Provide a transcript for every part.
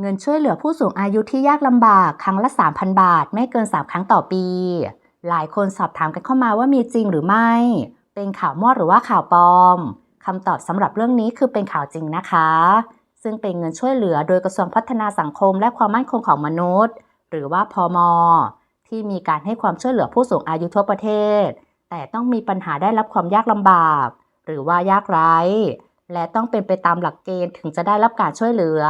เงินช่วยเหลือผู้สูงอายุที่ยากลำบากครั้งละ 3,000 บาท ไม่เกิน 3 ครั้งต่อปี หลายคนสอบถามกันเข้ามาว่ามีจริงหรือไม่ เป็นข่าวมั่วหรือว่าข่าวปลอมคำตอบสำหรับเรื่องนี้คือเป็นข่าวจริงนะคะ ซึ่งเป็นเงินช่วยเหลือโดยกระทรวงพัฒนาสังคมและความมั่นคงของมนุษย์ หรือว่าพอมที่มีการให้ความช่วยเหลือผู้สูงอายุทั่วประเทศ แต่ต้องมีปัญหาได้รับความยากลำบาก หรือว่ายากไร้ และต้องเป็นไปตามหลักเกณฑ์ถึงจะได้รับการช่วยเหลือ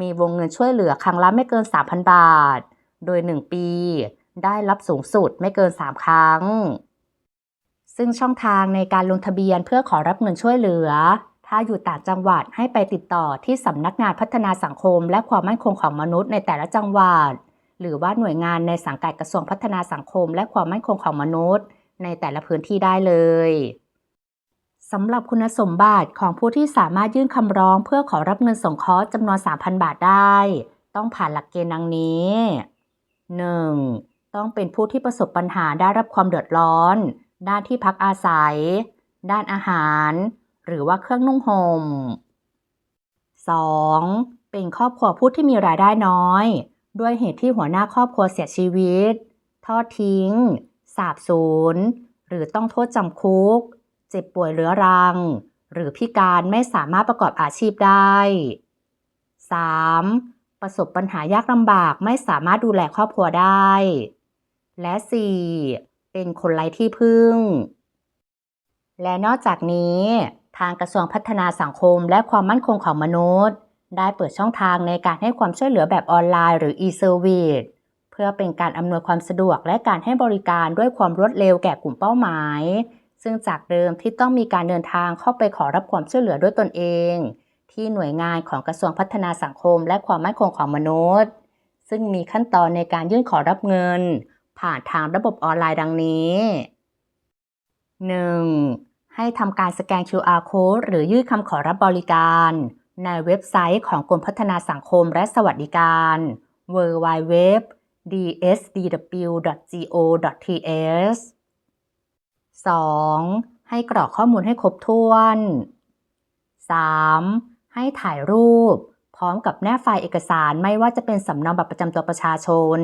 มีวงเงินช่วยเหลือครั้งละไม่เกิน 3,000 บาท โดย 1 ปี ได้รับสูงสุดไม่เกิน 3 ครั้ง ซึ่งช่องทางในการลงทะเบียนเพื่อขอรับเงินช่วยเหลือ ถ้าอยู่ต่างจังหวัดให้ไปติดต่อที่สำนักงานพัฒนาสังคม และความมั่นคงของมนุษย์ในแต่ละจังหวัด หรือว่าหน่วยงานในสังกัดกระทรวงพัฒนาสังคม และความมั่นคงของมนุษย์ ในแต่ละพื้นที่ได้เลย สำหรับคุณสมบัติของผู้ที่สามารถยื่นคำร้องเพื่อขอรับเงินสงเคราะห์จำนวน 3,000 บาทได้ ต้องผ่านหลักเกณฑ์ดังนี้ 1. ต้องเป็นผู้ที่ประสบปัญหาได้รับความเดือดร้อน ด้านที่พักอาศัย ด้านอาหาร หรือว่าเครื่องนุ่งห่ม 2. เป็นครอบครัวผู้ที่มีรายได้น้อย ด้วยเหตุที่หัวหน้าครอบครัวเสียชีวิต ทอดทิ้ง สาบสูญหรือต้องโทษจำคุก เจ็บป่วยเรื้อรัง หรือพิการไม่สามารถประกอบอาชีพได้ 3. ประสบปัญหายากลำบากไม่สามารถดูแลครอบครัวได้ และ 4. เป็นคนไร้ที่พึ่ง และนอกจากนี้ทางกระทรวงพัฒนาสังคมและความมั่นคงของมนุษย์ ได้เปิดช่องทางในการให้ความช่วยเหลือแบบออนไลน์หรือ e-service เพื่อเป็นการอำนวยความสะดวกและการให้บริการด้วยความรวดเร็วแก่กลุ่มเป้าหมาย ซึ่งจากเดิมที่ต้องมีการเดินทางเข้าไปขอรับความช่วยเหลือด้วยตนเอง ที่หน่วยงานของกระทรวงพัฒนาสังคมและความมั่นคงของมนุษย์ ซึ่งมีขั้นตอนในการยื่นขอรับเงิน ผ่านทางระบบออนไลน์ดังนี้ 1. ให้ทำการสแกน QR code หรือยื่นคำขอรับบริการ ในเว็บไซต์ของกรมพัฒนาสังคมและสวัสดิการ www dsdw.go.th 2. ให้กรอกข้อมูลให้ครบถ้วน 3. ให้ถ่ายรูป พร้อมกับแนบไฟล์เอกสารไม่ว่าจะเป็นสำเนาบัตรประจำตัวประชาชน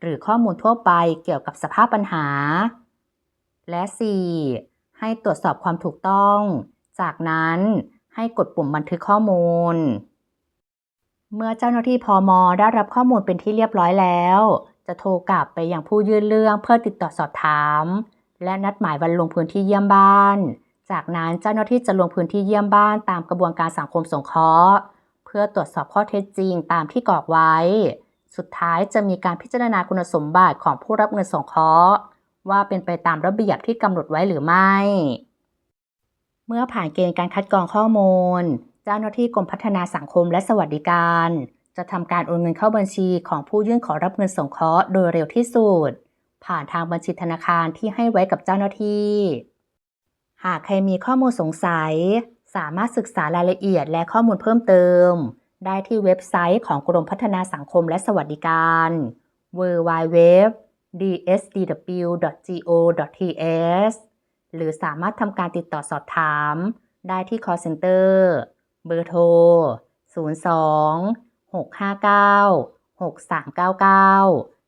หรือข้อมูลทั่วไปเกี่ยวกับสภาพปัญหา และ 4. ให้ตรวจสอบความถูกต้อง จากนั้นให้กดปุ่มบันทึกข้อมูล เมื่อเจ้าหน้าที่พอมได้รับข้อมูลเป็นที่เรียบร้อยแล้ว จะโทรกลับไปยังผู้ยื่นเรื่องเพื่อติดต่อสอบถาม และนัดหมายวันลงพื้นที่เยี่ยมบ้าน จากนั้นเจ้าหน้าที่จะลงพื้นที่เยี่ยมบ้านตามกระบวนการสังคมสงเคราะห์ เพื่อตรวจสอบข้อเท็จจริงตามที่กรอกไว้ สุดท้ายจะมีการพิจารณาคุณสมบัติของผู้รับเงินสงเคราะห์ ว่าเป็นไปตามระเบียบที่กำหนดไว้หรือไม่ เมื่อผ่านเกณฑ์การคัดกรองข้อมูล เจ้าหน้าที่กรมพัฒนาสังคมและสวัสดิการ จะทำการโอนเงินเข้าบัญชีของผู้ยื่นขอรับเงินสงเคราะห์โดยเร็วที่สุด ผ่านทางบัญชีธนาคารที่ให้ไว้กับเจ้าหน้าที่ หากใครมีข้อมูลสงสัย สามารถศึกษารายละเอียดและข้อมูลเพิ่มเติม ได้ที่เว็บไซต์ของกรมพัฒนาสังคมและสวัสดิการ www dsdw.go.th หรือสามารถทำการติดต่อสอบถาม ได้ที่ call center เบอร์โทร 02 659 6399